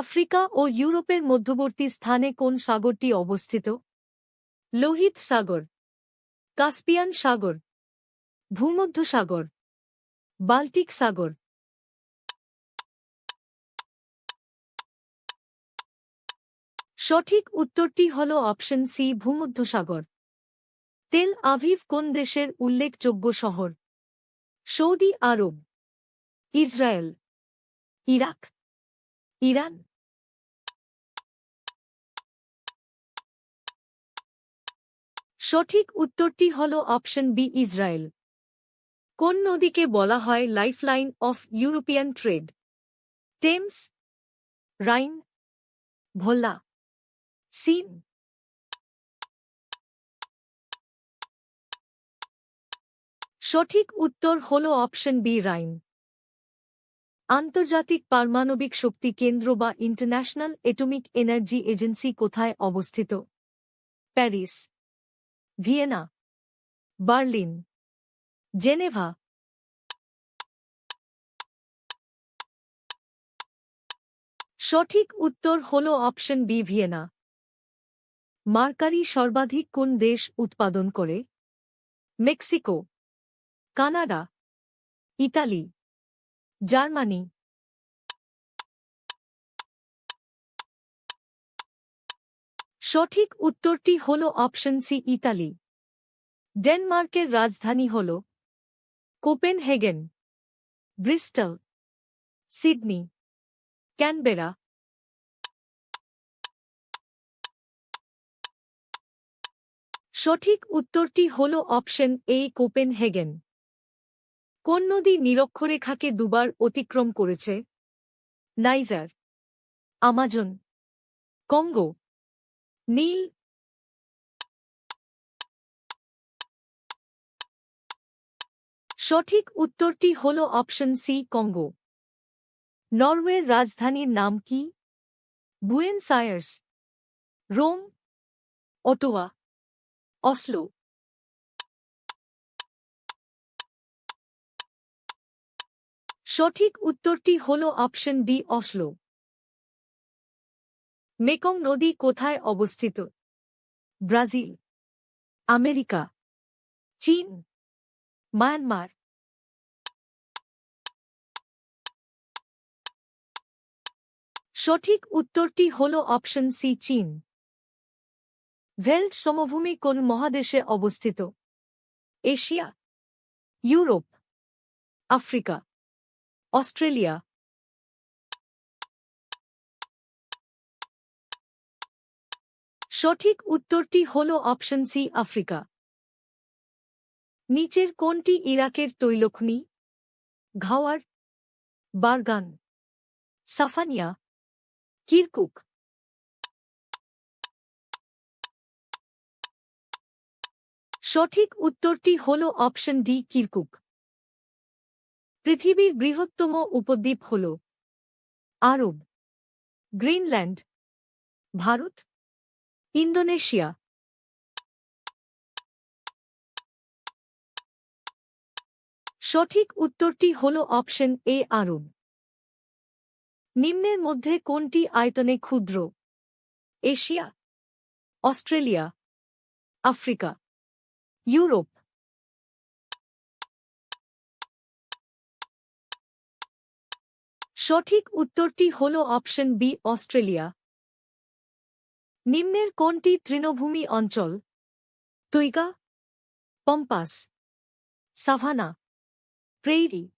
Africa ও ইউরোপের মধ্যবর্তী স্থানে কোন সাগরটি অবস্থিত? লোহিত সাগর, কাস্পিয়ান সাগর, ভূমধ্য সাগর, বাল্টিক সাগর। সঠিক উত্তরটি হল অপশন সি ভূমধ্যসাগর তেল আভিভ কোন দেশের উল্লেখযোগ্য শহর? Saudi Arab, Israel, Iraq. Iran? সঠিক উত্তরটি হল অপশন বি, ইসরায়েল। কোন নদীকে বলা হয় lifeline of European trade? Thames, Rhine Volga Seine. সঠিক উত্তর হল অপশন বি, রাইন। আন্তর্জাতিক পারমাণবিক শক্তি কেন্দ্র বা ইন্টারন্যাশনাল এটমিক এনার্জি এজেন্সি কোথায় অবস্থিত? Paris, Vienna, Berlin, Geneva. সঠিক উত্তর হল অপশন বি, ভিয়েনা। মার্কারি সর্বাধিক কোন দেশ উৎপাদন করে? Mexico, Canada, Italy. জার্মানি। সঠিক উত্তরটি হল অপশন সি, ইতালি। ডেনমার্কের রাজধানী হল কোপেনহেগেন, ব্রিস্টল, সিডনি, ক্যানবেরা। সঠিক উত্তরটি হল অপশন এ, কোপেনহেগেন। কোন নদী নিরক্ষরেখাকে দুবার অতিক্রম করেছে? নাইজার, আমাজন, কঙ্গো, নীল, সঠিক উত্তরটি হল অপশন সি, কঙ্গো। নরওয়ের রাজধানীর নাম কি? Buenos Aires, Rome, Ottawa, Oslo. সঠিক উত্তরটি হল অপশন ডি, অসলো। মেকং নদী কোথায় অবস্থিত? ব্রাজিল, আমেরিকা, চীন, মায়ানমার। সঠিক উত্তরটি হল অপশন সি, চীন। ভেল্ট সমভূমি কোন মহাদেশে অবস্থিত? Asia, Europe, Africa. অস্ট্রেলিয়া। সঠিক উত্তরটি হল অপশন সি, আফ্রিকা। নিচের কোনটি ইরাকের তৈলখনি? ঘাওয়ার, বারগান, সাফানিয়া, কিরকুক। সঠিক উত্তরটি হল অপশন ডি, কিরকুক। পৃথিবীর বৃহত্তম উপদ্বীপ হল আরব, গ্রিনল্যান্ড, ভারত, ইন্দোনেশিয়া। সঠিক উত্তরটি হল অপশন এ, আরব। নিম্নের মধ্যে কোনটি আয়তনে ক্ষুদ্র? Asia, Australia, Africa, Europe. সঠিক উত্তরটি হল অপশন বি, অস্ট্রেলিয়া। নিম্নের কোনটি তৃণভূমি অঞ্চল? Taiga pampas, savanna, prairie.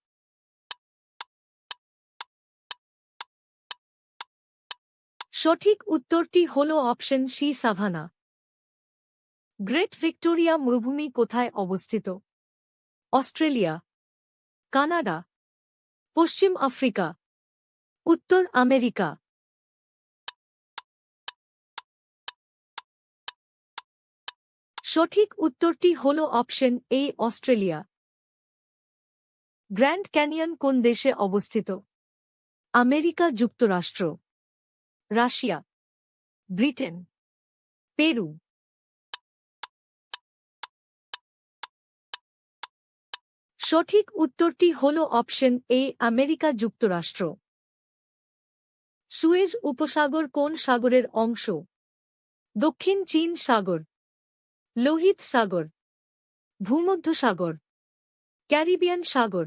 সঠিক উত্তরটি হল option C, savanna. Great Victoria মরুভূমি কোথায় অবস্থিত? অস্ট্রেলিয়া, কানাডা, পশ্চিম আফ্রিকা। উত্তর আমেরিকা। সঠিক উত্তরটি হল option A, Australia. Grand Canyon কোন দেশে অবস্থিত? আমেরিকা, যুক্তরাষ্ট্র। রাশিয়া। ব্রিটেন। পেরু। সঠিক উত্তরটি হল অপশন এ, আমেরিকা, যুক্তরাষ্ট্র। সুয়েজ উপসাগর কোন সাগরের অংশ? দক্ষিণ চীন সাগর, লোহিত সাগর, ভূমধ্য সাগর, ক্যারিবিয়ান সাগর।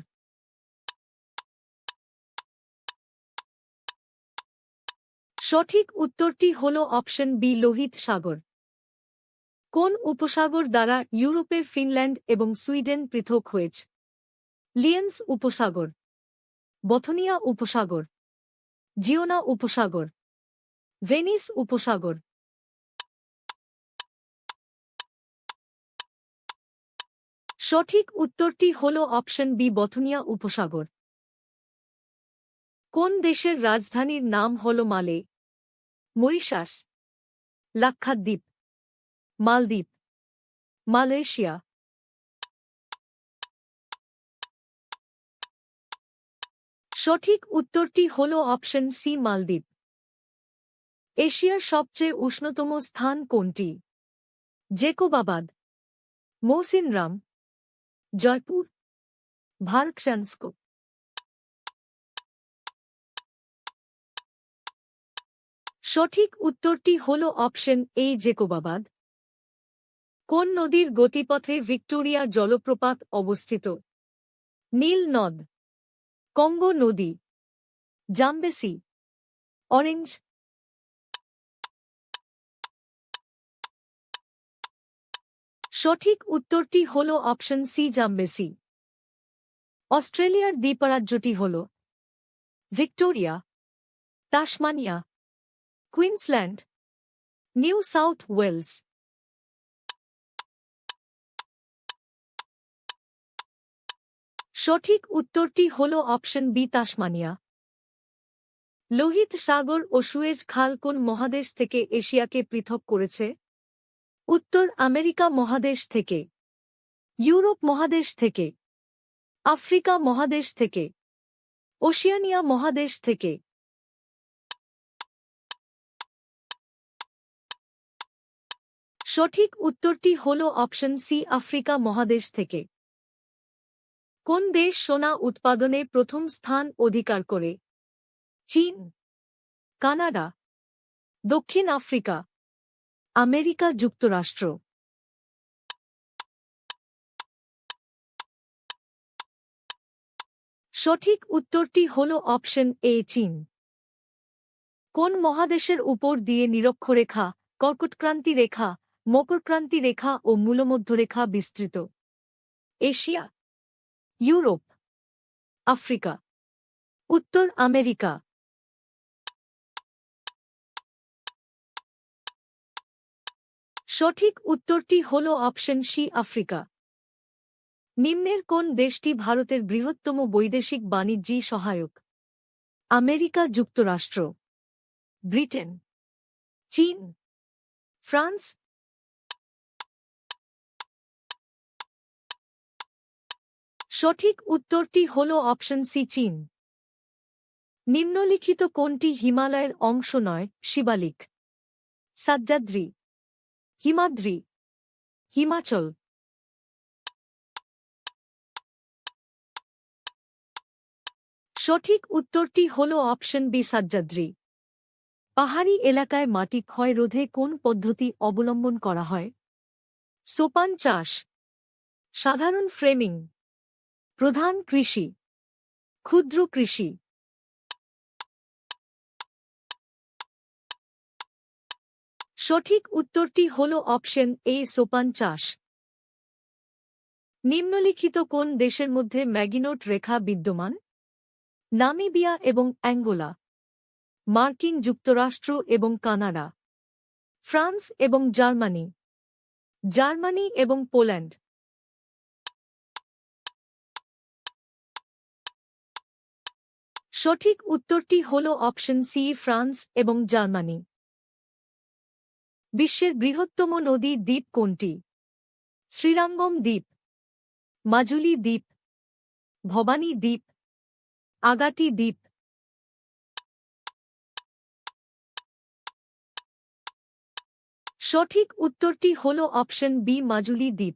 সঠিক উত্তরটি হল অপশন বি, লোহিত সাগর। কোন উপসাগর দ্বারা ইউরোপের ফিনল্যান্ড এবং সুইডেন পৃথক হয়েছে? লিয়েন্স উপসাগর, বথনিয়া উপসাগর। জিওনা উপসাগর ভেনিস উপসাগর সঠিক উত্তরটি হল অপশন বি, বথনিয়া উপসাগর। কোন দেশের রাজধানীর নাম হল মালে? মরিশাস। লাক্ষাদ্বীপ। মালদ্বীপ। মালয়েশিয়া। সঠিক উত্তরটি হল অপশন সি, মালদ্বীপ। এশিয়ার সবচেয়ে উষ্ণতম স্থান কোনটি? জেকোবাবাদ মৌসিনরাম জয়পুর ভার্কশানস্ক সঠিক উত্তরটি হল অপশন এ, জেকোবাবাদ। কোন নদীর গতিপথে ভিক্টোরিয়া জলপ্রপাত অবস্থিত? নীল নদ কঙ্গো নদী জাম্বেসি অরেঞ্জ সঠিক উত্তরটি হল অপশন সি, জাম্বেসি। অস্ট্রেলিয়ার দ্বীপরাজ্যটি হল Victoria, Tasmania, Queensland, New South Wales. সঠিক উত্তরটি হল অপশন বি, তাসমানিয়া। লোহিত সাগর ও সুয়েজ খাল কোন মহাদেশ থেকে এশিয়াকে পৃথক করেছে? উত্তর, আমেরিকা মহাদেশ থেকে। ইউরোপ মহাদেশ থেকে। আফ্রিকা মহাদেশ থেকে। ওশিয়ানিয়া মহাদেশ থেকে। সঠিক উত্তরটি হল অপশন সি, আফ্রিকা মহাদেশ থেকে। কোন দেশ সোনা উৎপাদনে প্রথম স্থান অধিকার করে? চীন কানাডা দক্ষিণ আফ্রিকা আমেরিকা যুক্তরাষ্ট্র। সঠিক উত্তরটি হল অপশন এ চীন। কোন মহাদেশের উপর দিয়ে নিরক্ষরেখা কর্কটক্রান্তি রেখা মকরক্রান্তি রেখা ও মূলমধ্যরেখা বিস্তৃত? এশিয়া ইউরোপ, আফ্রিকা, উত্তর আমেরিকা। সঠিক উত্তরটি হল অপশন সি, আফ্রিকা। নিম্নের কোন দেশটি ভারতের বৃহত্তম বৈদেশিক বাণিজ্যী সহায়ক? আমেরিকা, যুক্তরাষ্ট্র। ব্রিটেন। চীন। ফ্রান্স সঠিক উত্তরটি হল অপশন সি, চীন। নিম্নলিখিত কোনটি হিমালয়ের অংশ নয়? শিবালিক। সাজ্জাদ্রি। হিমাদ্রি। হিমাচল। সঠিক উত্তরটি হল অপশন বি, সাজ্জাদ্রি। পাহাড়ি এলাকায় মাটি ক্ষয় রোধে কোন পদ্ধতি অবলম্বন করা হয়? সোপান চাষ। সাধারণ ফ্রেমিং। প্রধান কৃষি, ক্ষুদ্র কৃষি। সঠিক উত্তরটি হল অপশন এ, সোপান চাষ। নিম্নলিখিত কোন দেশের মধ্যে ম্যাগিনোট রেখা বিদ্যমান? নামিবিয়া এবং অ্যাঙ্গোলা, মার্কিন যুক্তরাষ্ট্র এবং কানাডা, ফ্রান্স এবং জার্মানি জার্মানি এবং পোল্যান্ড। সঠিক উত্তরটি হল অপশন সি ফ্রান্স এবং জার্মানি। বিশ্বের বৃহত্তম নদী দ্বীপ কোনটি? শ্রীরাঙ্গম দ্বীপ, মাজুলি দ্বীপ, ভবানী দ্বীপ, আগাটি দ্বীপ। সঠিক উত্তরটি হল অপশন বি মাজুলি দ্বীপ।